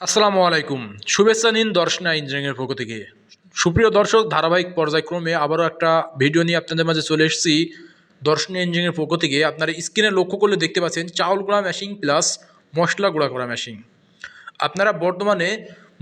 আসসালামু আলাইকুম। শুভেচ্ছা নিন দর্শনা ইঞ্জিনিয়ারিংয়ের পক্ষ থেকে। সুপ্রিয় দর্শক, ধারাবাহিক পর্যায়ক্রমে আবারও একটা ভিডিও নিয়ে আপনাদের মাঝে চলে এসেছি। দর্শনা ইঞ্জিনিয়ারিংয়ের পক্ষ থেকে আপনারা স্ক্রিনে লক্ষ্য করলে দেখতে পাচ্ছেন চাউল গুঁড়া মেশিন প্লাস মশলা গুঁড়া করা মেশিন। আপনারা বর্তমানে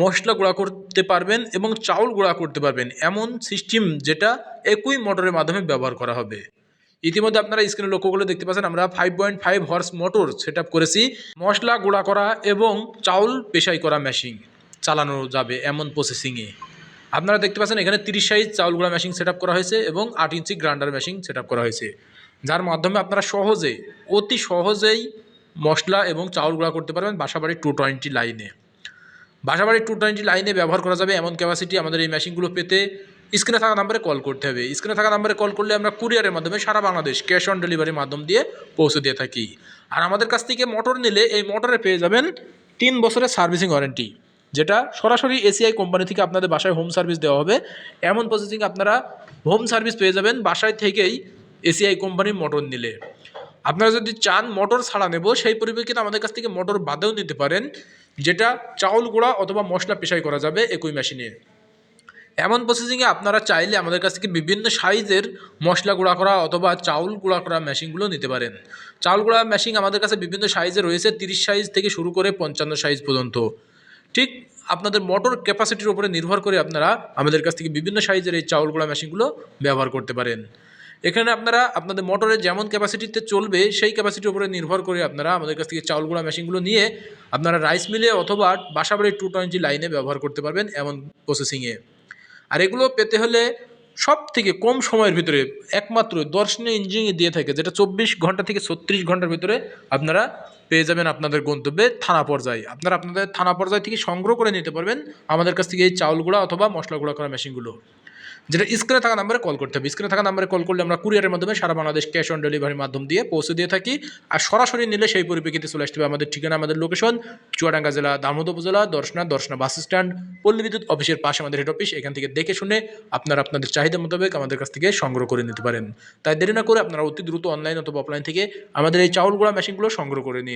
মশলা গুঁড়া করতে পারবেন এবং চাউল গুঁড়া করতে পারবেন। এমন সিস্টেম যেটা একই মোটরের মাধ্যমে ব্যবহার করা হবে। ইতিমধ্যে আপনারা স্ক্রিনে লক্ষ্য করলে দেখতে পাচ্ছেন, আমরা five point five horse motor set করেছি। মশলা গুঁড়া করা এবং চাউল পেশাই করা মেশিন চালানো যাবে এমন প্রসেসিংয়ে আপনারা দেখতে পাচ্ছেন, এখানে তিরিশ সাইজ চাউল গুঁড়া মেশিন সেট করা হয়েছে এবং আট ইঞ্চি গ্রাইন্ডার মেশিন সেট করা হয়েছে। যার মাধ্যমে আপনারা সহজে, অতি সহজেই মশলা এবং চাউল গুঁড়া করতে পারবেন বাসাবাড়ি টু টোয়েন্টি লাইনে বাসাবাড়ি টু টোয়েন্টি লাইনে ব্যবহার করা যাবে এমন ক্যাপাসিটি আমাদের এই মেশিনগুলো পেতে। স্ক্রিনে থাকা নাম্বারে কল করতে হবে। স্ক্রিনে থাকা নাম্বারে কল করলে আমরা কুরিয়ারের মাধ্যমে সারা বাংলাদেশ ক্যাশ অন ডেলিভারির মাধ্যম দিয়ে পৌঁছে দিয়ে থাকি। আর আমাদের কাছ থেকে মোটর নিলে এই মোটরে পেয়ে যাবেন তিন বছরের সার্ভিসিং ওয়ারেন্টি, যেটা সরাসরি এসিআই কোম্পানি থেকে আপনাদের বাসায় হোম সার্ভিস দেওয়া হবে। এমন প্রসেসিং আপনারা হোম সার্ভিস পেয়ে যাবেন বাসায় থেকেই এসিআই কোম্পানির মোটর নিলে। আপনারা যদি চান মোটর ছাড়া নেব, সেই পরিপ্রেক্ষিতে আমাদের কাছ থেকে মোটর বাদেও নিতে পারেন, যেটা চাউল গুঁড়া অথবা মশলা পেশাই করা যাবে একই মেশিনে। এমন প্রসেসিংয়ে আপনারা চাইলে আমাদের কাছ থেকে বিভিন্ন সাইজের মশলা গুঁড়া করা অথবা চাউল গুঁড়া করা মেশিনগুলো নিতে পারেন। চাউল গুঁড়া মেশিন আমাদের কাছে বিভিন্ন সাইজে রয়েছে, তিরিশ সাইজ থেকে শুরু করে পঞ্চান্ন সাইজ পর্যন্ত। ঠিক আপনাদের মোটর ক্যাপাসিটির উপরে নির্ভর করে আপনারা আমাদের কাছ থেকে বিভিন্ন সাইজের এই চাউল গুঁড়া মেশিনগুলো ব্যবহার করতে পারেন। এখানে আপনারা আপনাদের মোটরের যেমন ক্যাপাসিটিতে চলবে, সেই ক্যাপাসিটির উপরে নির্ভর করে আপনারা আমাদের কাছ থেকে চাউল গুঁড়া মেশিনগুলো নিয়ে আপনারা রাইস মিলে অথবা বাসাবাড়ির টু টোয়েন্টি লাইনে ব্যবহার করতে পারবেন এমন প্রসেসিংয়ে আর এগুলো পেতে হলে সব থেকে কম সময়ের ভিতরে একমাত্র দর্শনীয় ইঞ্জিনিয়ারিং দিয়ে থাকে, যেটা চব্বিশ ঘণ্টা থেকে ছত্রিশ ঘণ্টার ভিতরে আপনারা পেয়ে যাবেন আপনাদের গন্তব্যে থানা পর্যায়ে। আপনারা আপনাদের থানা পর্যায় থেকে সংগ্রহ করে নিতে পারবেন আমাদের কাছ থেকে এই চাউল গুঁড়া অথবা মশলা গুঁড়া করা মেশিনগুলো। যেটা স্ক্রিনে থাকা নাম্বারে কল করতে হবে। স্ক্রিনে থাকা নাম্বারে কল করলে আমরা কুরিয়ারের মাধ্যমে সারা বাংলাদেশ ক্যাশ অন ডেলিভারির মাধ্যম দিয়ে পৌঁছে দিয়ে থাকি। আর সরাসরি নিলে সেই পরিপ্রেক্ষিতে চলে আসতে হবে আমাদের ঠিকানা, আমাদের লোকেশন, চুয়াডাঙ্গা জেলা দামোদ উপজেলা, দর্শনা দর্শনা বাস স্ট্যান্ড, পল্লী বিদ্যুৎ অফিসের পাশে আমাদের হেড অফিস এখান থেকে দেখে শুনে আপনারা আপনাদের চাহিদা মোতাবেক আমাদের কাছ থেকে সংগ্রহ করে নিতে পারেন। তাই দেরি না করে আপনারা অতি দ্রুত অনলাইন অথবা অফলাইন থেকে আমাদের এই চাউল গুঁড়া মেশিনগুলো সংগ্রহ করে নিন